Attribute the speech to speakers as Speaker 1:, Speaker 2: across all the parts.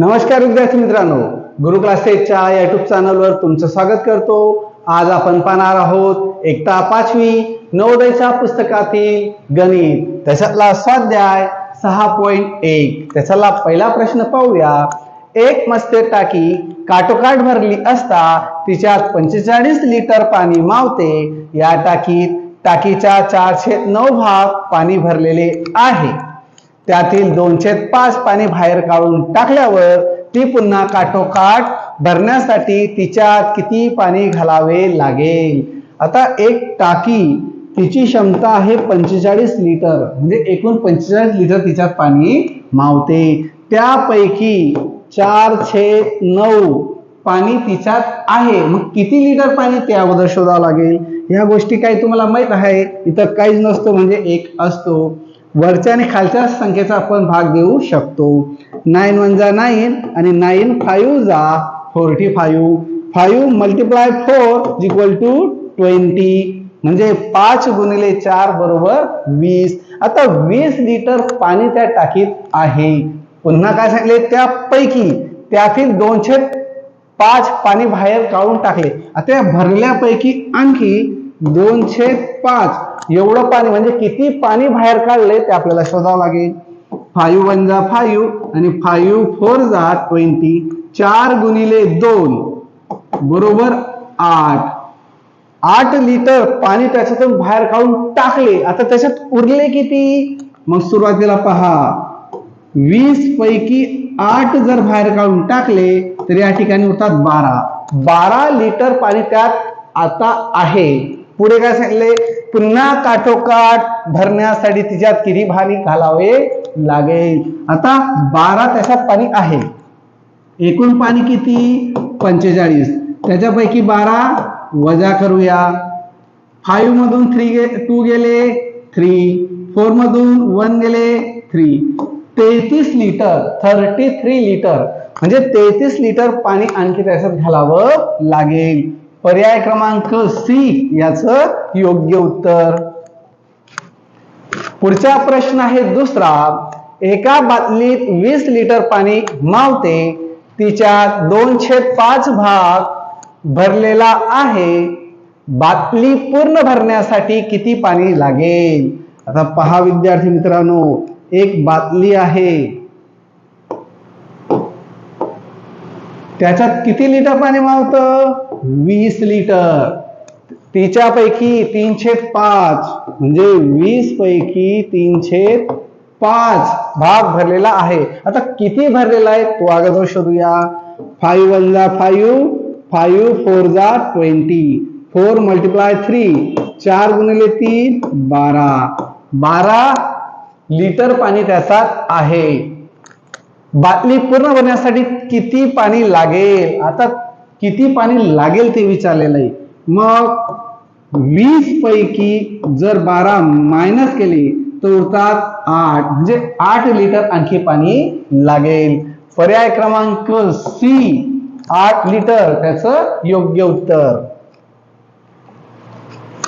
Speaker 1: नमस्कार विद्यार्थी मित्रांनो. गुरु क्लासेसच्या युट्यूब चॅनलवर तुमचं स्वागत करतो. आज आपण पाहणार आहोत एकता पाचवी नवोदयच्या पुस्तकातील गणित. त्याच्यातला स्वाध्याय सहा पॉइंट एक. त्याच्यातला पहिला प्रश्न पाहूया. एक मस्ते टाकी काटोकाट भरली असता तिच्यात पंचेचाळीस लिटर पाणी मावते. या टाकीत टाकीच्या चारशे नऊ भाग पाणी भरलेले आहे. त्यातील दोनशे पाच पाणी बाहेर काढून टाकल्यावर ती पुन्हा काठोकाठ भरण्यासाठी तिच्यात किती पाणी घालावे लागेल? आता एक टाकी तिची क्षमता आहे पंचेचाळीस लिटर. म्हणजे एकूण पंचेचाळीस लिटर तिच्यात पाणी मावते. त्यापैकी चार छे नऊ पाणी तिच्यात आहे. मग किती लिटर पाणी त्या अगोदर शोधावं लागेल? ह्या गोष्टी काही तुम्हाला माहीत आहे इथं काहीच नसतो म्हणजे एक असतो. वरच्या आणि खालच्या संख्येचा आपण भाग देऊ शकतो. नाईन वन जा नाईन आणि नाईन फाईव्ह जा forty five five multiply four equal to twenty म्हणजे पाच गुणिले चार बरोबर वीस. आता वीस लिटर पाणी त्या टाकीत आहे. पुन्हा काय सांगले? त्यापैकी त्यातील दोनशे पाच पाणी बाहेर काढून टाकले. आता या भरल्यापैकी आणखी दोनशे पाच. एवढं पाणी म्हणजे किती पाणी बाहेर काढले ते आपल्याला शोधावं लागेल. फाईव्ह वन जा फाईव्ह आणि फाईव्ह फोर जा ट्वेंटी. चार गुणिले दोन. बरोबर आठ. आठ लिटर पाणी त्याच्यातून बाहेर काढून टाकले. आता त्याच्यात उरले किती? मग सुरुवातीला पहा. वीस पैकी आठ जर बाहेर काढून टाकले तर या ठिकाणी होतात बारा. बारा लिटर पाणी त्यात आता आहे. पुढे काय सांगितले पुन्हा काठोकाठ भरण्यासाठी तिच्यात किती पाणी घालावे लागेल. आता बारा त्याच्यात पाणी आहे. एकूण पाणी किती? पंचेचाळीस. त्याच्यापैकी बारा वजा करूया. फाईव्ह मधून थ्री गे टू गेले थ्री फोर मधून वन गेले थ्री तेहतीस लिटर थर्टी थ्री लिटर म्हणजे तेहतीस लिटर पाणी आणखी त्याच्यात घालावं लागेल. पर्याय क्रमांक सी याच योग्य उत्तर. पुढचा प्रश्न आहे दुसरा. एका बाटलीत वीस लिटर पाणी मावते. तिच्यात दोनशे पाच भाग भरलेला आहे. बाटली पूर्ण भरण्यासाठी किती पाणी लागेल? आता पहा विद्यार्थी मित्रांनो एक बाटली आहे. त्याच्यात किती लिटर पाणी मावतं वीस लिटर. तिच्यापैकी तीनशे पाच म्हणजे वीस पैकी तीनशे पाच भाग भरलेला आहे. आता किती भरलेला आहे? तो अगोदर शोधूया. फाईव्ह वन जा फाईव्ह फाईव्ह फोर जा ट्वेंटी. फोर मल्टिप्लाय थ्री चार गुणिले तीन बारा. बारा लिटर पाणी त्याच्यात आहे. बाटली पूर्ण भरण्यासाठी किती पाणी लागेल? आता किती पाणी लागेल ते विचारलेलं आहे. मग वीस पैकी जर बारा मायनस केली तर उरतात आठ. म्हणजे आठ लिटर आणखी पाणी लागेल. पर्याय क्रमांक सी आठ लिटर त्याच योग्य उत्तर.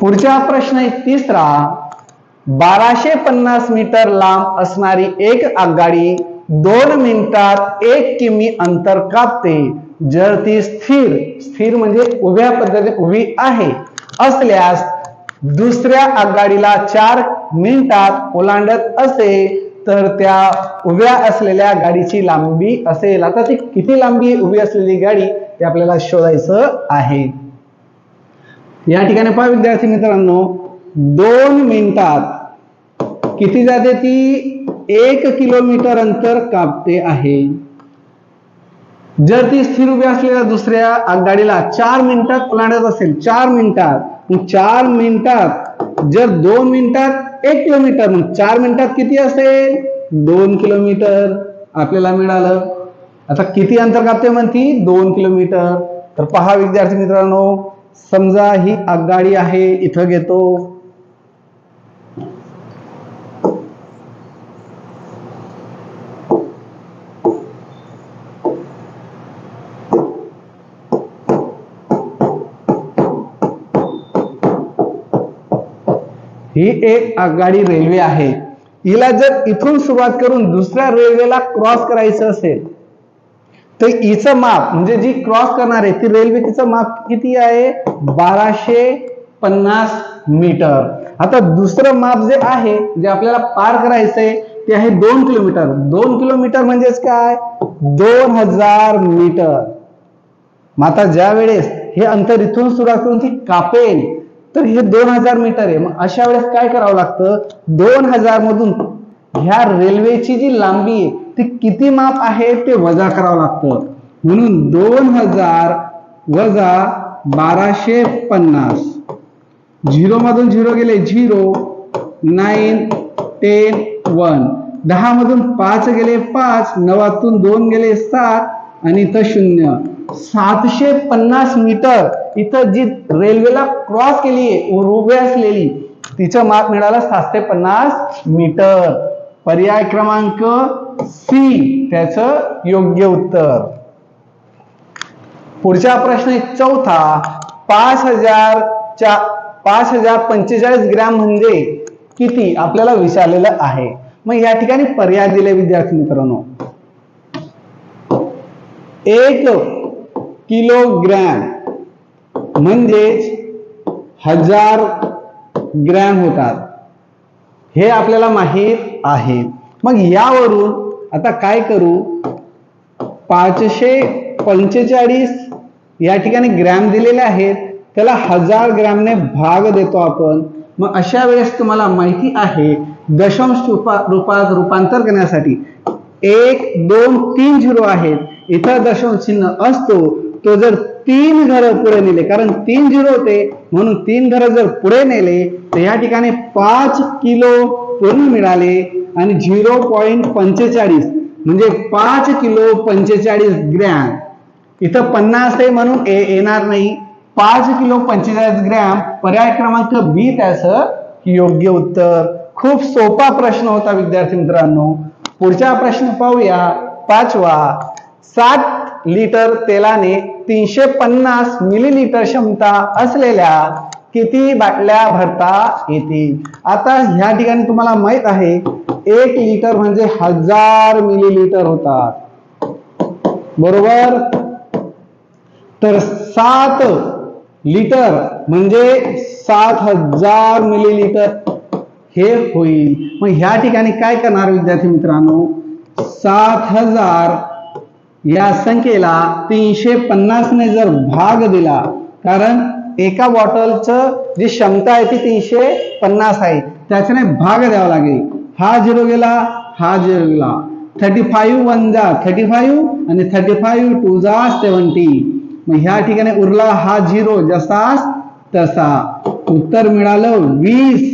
Speaker 1: पुढचा प्रश्न आहे तिसरा. बाराशे पन्नास मीटर लांब असणारी एक आगगाडी दोन मिनिटात एक किमी अंतर कापते. जर ती स्थिर स्थिर म्हणजे उभ्या पद्धतीने उभी आहे असल्यास दुसऱ्या आगगाडीला चार मिनिटात ओलांडत असे तर त्या उभ्या असलेल्या गाडीची लांबी असेल. आता ती किती लांबी उभी असलेली गाडी ते आपल्याला शोधायचं आहे. या ठिकाणी पहा विद्यार्थी मित्रांनो दोन मिनिटात किती जाते ती? एक किलोमीटर अंतर कापते आहे. जर ती स्थिर उभी असलेल्या दुसऱ्या आगगाडीला चार मिनिटात ओलांडत असेल चार मिनिटात चार मिनिटात जर दोन मिनिटात एक किलोमीटर मग चार मिनिटात किती असेल? दोन किलोमीटर. आपल्याला मिळालं. आता किती अंतर कापते म्हणती? दोन किलोमीटर. तर पहा विद्यार्थी मित्रांनो समजा ही आगगाडी आहे इथं घेतो. ही एक आगगाडी रेल्वे आहे. हिला जर इथून सुरुवात करून दुसऱ्या रेल्वेला क्रॉस करायचं असेल तर हिचं माप म्हणजे जी क्रॉस करणार आहे ती रेल्वे तिचं माप किती आहे? बाराशे पन्नास मीटर. आता दुसरं माप जे आहे जे आपल्याला पार करायचंय ते आहे दोन किलोमीटर. दोन किलोमीटर म्हणजेच काय? दोन हजार मीटर. मग आता ज्या वेळेस हे अंतर इथून सुरुवात करून ती कापेल तर हे दोन हजार मीटर आहे. मग अशा वेळेस काय करावं लागतं? दोन हजार मधून ह्या रेल्वेची जी लांबी आहे ती किती माप आहे ते वजा करावं लागतं. म्हणून दोन हजार वजा बाराशे पन्नास. झिरो मधून झिरो गेले झिरो नाईन टेन वन. दहा मधून पाच गेले पाच नवातून दोन गेले सात आणि इथं शून्य. सातशे पन्नास मीटर इथं जी रेल्वेला क्रॉस केली आहे उभे असलेली तिचं मार्क मिळालं सातशे पन्नास मीटर. पर्याय क्रमांक सी त्याच योग्य उत्तर. पुढचा प्रश्न चौथा पाच हजारच्या पाच हजार पंचेचाळीस ग्रॅम म्हणजे किती? आपल्याला विचारलेलं आहे. मग या ठिकाणी पर्याय दिले विद्यार्थी मित्रांनो. एक किलोग्रॅम. म्हणजेच हजार ग्रॅम होतात. हे आपल्याला माहीत आहे. मग यावरून आता काय करू? पाचशे पंचेचाळीस या ठिकाणी ग्रॅम दिलेले आहेत. त्याला हजार ग्रॅमने भाग देतो आपण. मग अशा वेळेस तुम्हाला माहिती आहे दशांश रूपा रूपात रूपांतर करण्यासाठी एक दोन तीन झिरो आहेत. इथं दशांश चिन्ह असतो. तो जर तीन घर पुढे नेले कारण तीन झिरो होते म्हणून तीन घर जर पुढे नेले तर या ठिकाणी पाच किलो पूर्ण मिळाले आणि झिरो पॉईंट पंचेचाळीस म्हणजे पाच किलो पंचेचाळीस ग्रॅम. इथं पन्नास आहे म्हणून ए येणार नाही. पाच किलो पंचेचाळीस ग्रॅम पर्याय क्रमांक बी त्याचं योग्य उत्तर. खूप सोपा प्रश्न होता विद्यार्थी मित्रांनो. पुढचा प्रश्न पाहूया. पाचवा सात लिटर तेलाने तीनशे पन्नास मिलीलिटर क्षमता असलेल्या किती बाटल्या भरता येतील? आता ह्या ठिकाणी तुम्हाला माहीत आहे एक लिटर म्हणजे हजार मिलीलिटर होतात. बरोबर? तर सात लिटर म्हणजे सात हजार मिलीलिटर हे होईल. मग ह्या ठिकाणी काय करणार विद्यार्थी मित्रांनो? सात हजार या संख्येला तीनशे पन्नासने जर भाग दिला कारण एका बॉटलचं जी क्षमता आहे ती तीनशे पन्नास आहे. त्याच्याने भाग द्यावा लागेल. हा झिरो गेला हा झिरो गेला. थर्टी फाईव्ह वन जा थर्टी फाईव्ह आणि थर्टी फाईव्ह टू जा सेवन्टी मग ह्या ठिकाणी उरला हा झिरो जसाच तसा. उत्तर मिळालं वीस.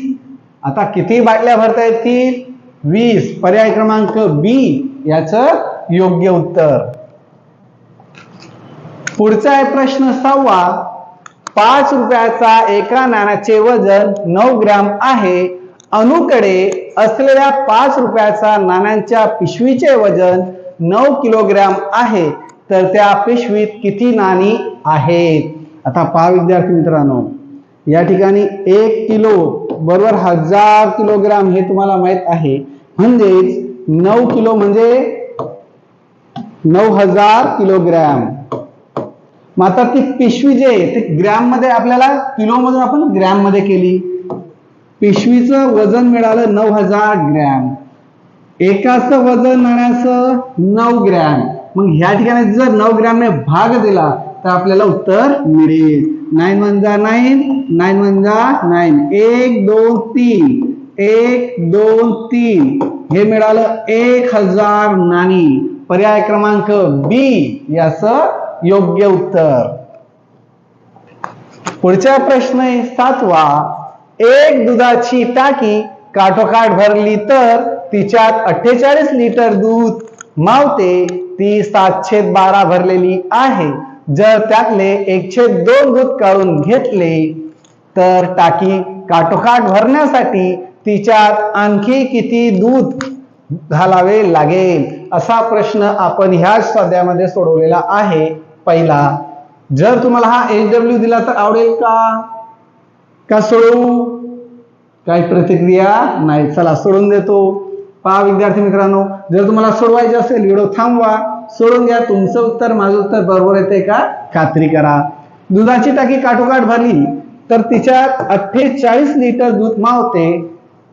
Speaker 1: आता किती बाटल्या भरता येतील वीस. पर्याय क्रमांक बी याचं योग्य उत्तर. पुढचा आहे प्रश्न सहावा. पाच रुपयाचा एका नाण्याचे वजन नऊ ग्रॅम आहे. अणुकडे असलेल्या पाच रुपयाचा नाण्यांच्या पिशवीचे वजन नऊ किलोग्रॅम आहे. तर त्या पिशवीत किती नाणी आहेत? आता पहा विद्यार्थी मित्रांनो. या ठिकाणी एक किलो बरोबर हजार किलोग्राम हे तुम्हाला माहीत आहे. म्हणजेच नऊ किलो म्हणजे नऊ हजार किलोग्रॅम. मग आता ती पिशवी जे आहे ते ग्रॅममध्ये आपल्याला किलोमधून आपण ग्रॅममध्ये केली. पिशवीचं वजन मिळालं नऊ हजार ग्रॅम एकाचं वजन नाण्याचं नऊ ग्रॅम मग ह्या ठिकाणी जर नऊ ग्रॅमने भाग दिला तर आपल्याला उत्तर मिळेल. नाईन वन जा नाईन नाईन वन जा नाईन एक दोन तीन. एक दोन तीन. हे मिळालं एक हजार नाणी. पर्याय क्रमांक बी याच योग्य उत्तर. पुढचा प्रश्न आहे सातवा. एक दुधाची टाकी काठोकाठ भरली तर तिच्यात अठ्ठेचाळीस लिटर दूध मावते ती सातशे बारा भरलेली आहे. जर त्यातले एकशे दोन दूध काढून घेतले तर टाकी काठोकाठ भरण्यासाठी तिच्यात आणखी किती दूध घालावे लागेल? असा प्रश्न आपण ह्या स्वाध्यामध्ये सोडवलेला आहे. पहिला. जर तुम्हाला हा एच डब्ल्यू दिला तर आवडेल का? का सोडवू काही प्रतिक्रिया नाही. चला सोडून देतो. पहा विद्यार्थी मित्रांनो जर तुम्हाला सोडवायचे असेल व्हिडिओ थांबवा. सोडून घ्या तुमचं उत्तर माझं उत्तर बरोबर येते का? खात्री करा. दुधाची टाकी काठोकाठ भरली तर तिच्यात अठ्ठेचाळीस लिटर दूध मावते.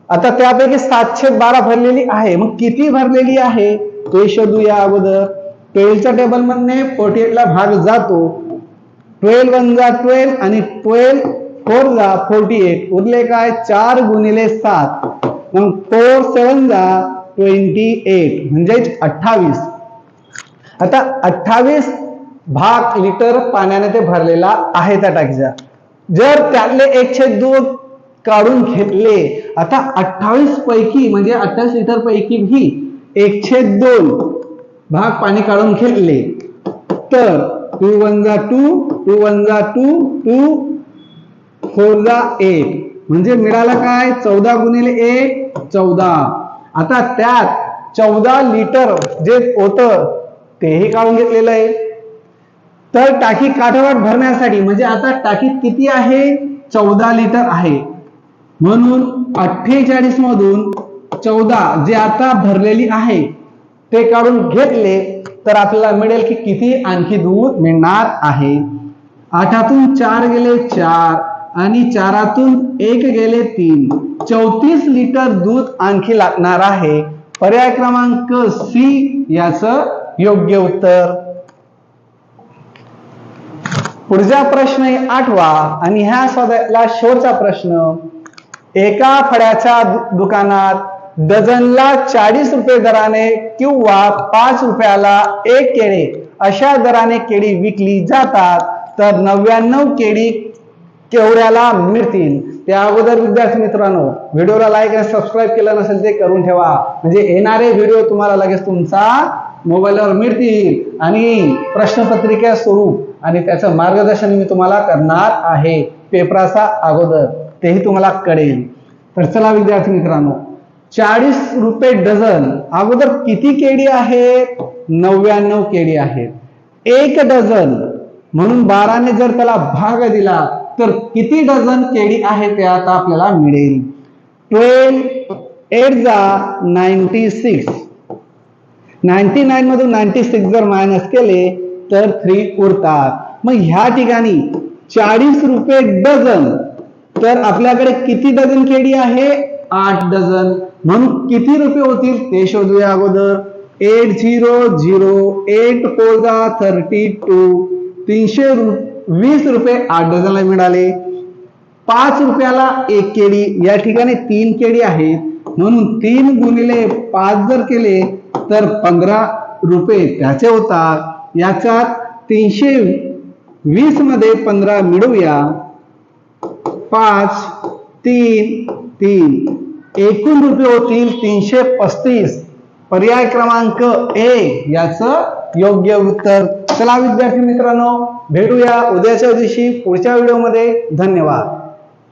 Speaker 1: आता त्यापैकी सातशे बारा भरलेली आहे. मग किती भरलेली आहे? ते शोधूया अगोदर. ट्वेल्वच्या टेबलमधने फोर्टी ला भाग जातो. ट्वेल्व वन जा ट्वेल्व आणि ट्वेल्व फोर जा फोर्टी एट उरले काय? चार गुणिले सात. मग फोर सेवन जा ट्वेंटी एट म्हणजेच अठ्ठावीस. आता अठ्ठावीस भाग लिटर पाण्याने ते भरलेला आहे त्या टाकीचा. जर त्यातले एकशे दूध काढून घेतले आता अठ्ठावीस पैकी म्हणजे अठ्ठावीस लिटर पैकी ही एकशे दोन. भाग पाणी काढून घेतले. तर टू वन जा टू टू वन जा टू टू फोर जा एट म्हणजे मिळाला काय? चौदा गुणिले एक चौदा. आता त्यात चौदा लिटर जे होतं तेही काढून घेतलेलं आहे. तर टाकी काठावाट भरण्यासाठी म्हणजे आता टाकीत किती आहे? चौदा लिटर आहे. म्हणून अठ्ठेचाळीस मधून चौदा जे आता भरलेली आहे ते काढून घेतले तर आपल्याला मिळेल की किती आणखी दूध मिळणार आहे. आठातून चार गेले चार आणि चारातून एक गेले तीन. चौतीस लिटर दूध आणखी लागणार आहे. पर्याय क्रमांक सी याच योग्य उत्तर. पुढचा प्रश्न आठवा आणि ह्या स्वाध्यायाला शेवटचा प्रश्न. एका फळ्याच्या दु- दुकानात डझनला चाळीस रुपये दराने किंवा पाच रुपयाला एक केळी. अशा दराने केळी विकली जातात तर नव्याण्णव केळी केवढ्याला मिळतील? त्या अगोदर विद्यार्थी मित्रांनो व्हिडिओला लाईक आणि सबस्क्राईब केलं नसेल ते करून ठेवा. म्हणजे येणारे व्हिडिओ तुम्हाला लगेच तुमचा मोबाईलवर मिळतील. आणि प्रश्नपत्रिका स्वरूप आणि त्याचं मार्गदर्शन मी तुम्हाला करणार आहे. पेपराचा अगोदर. तेही तुम्हाला कळेल. तर चला विद्यार्थी मित्रांनो चाळीस रुपये डझन. अगोदर किती केळी आहेत? नव्याण्णव केळी आहेत. एक डझन. म्हणून बाराने जर त्याला भाग दिला तर किती डझन केळी आहे ते आता आपल्याला मिळेल? ट्वेल्व एट जा नाईन्टी सिक्स. नाईन्टी नाईन मधून नाईन्टी सिक्स जर मायनस केले तर थ्री उरतात. मग ह्या ठिकाणी चाळीस रुपये डझन. तर आपल्याकडे किती डझन केळी आहे? आठ डझन. म्हणून किती रुपये होतील? ते शोधूया अगोदर. Eight zero zero eight four thirty two तीनशे रु वीस रुपये आठ डझनला मिळाले. पाच रुपयाला एक केळी. या ठिकाणी तीन केळी आहेत. म्हणून तीन गुणिले पाच जर केले तर पंधरा रुपये त्याचे होतात. याच्यात तीनशे वीसमध्ये पंधरा मिळवूया. पाच तीन तीन. एकूण रुपये होतील तीनशे पस्तीस. पर्याय क्रमांक ए याच योग्य उत्तर. चला विद्यार्थी मित्रांनो भेटूया उद्याच्या दिवशी पुढच्या व्हिडिओमध्ये. धन्यवाद.